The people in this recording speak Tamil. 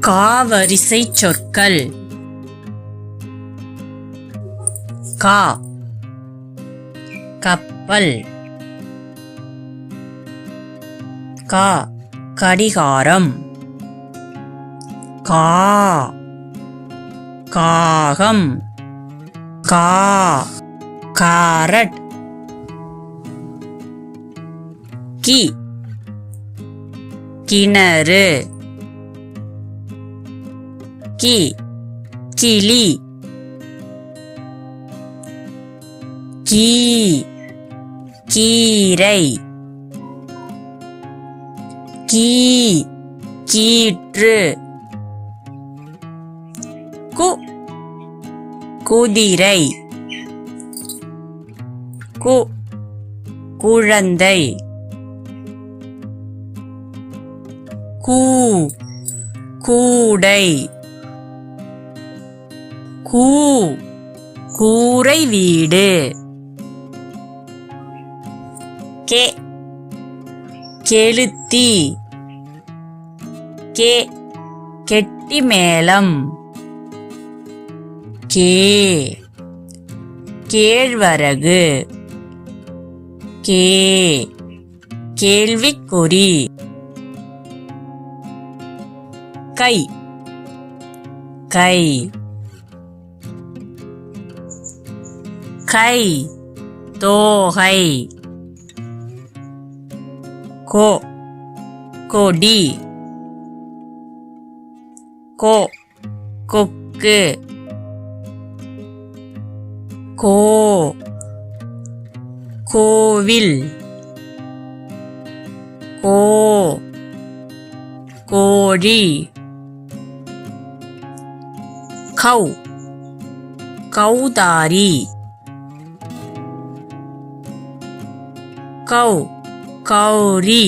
காவரிசை சொற்கள். கா. கப்பல். கா. கடிகாரம். கா. காகம். கா. காரட். கி. கிணறு. கி கிளி கீ கீரை கீ கீற்று கு குதிரை கு குழந்தை கூ கூடை. கூ கூரை வீடு. கே கெளுத்தி. கே கெட்டி மேளம். கே கேழ்வரகு. கே கேள்விக்குறி. கை கை. கை தோகை கோ கொடி கோ கொக்கு கோ கோவில் கோ கோழி கௌ கௌதாரி கௌ கௌரி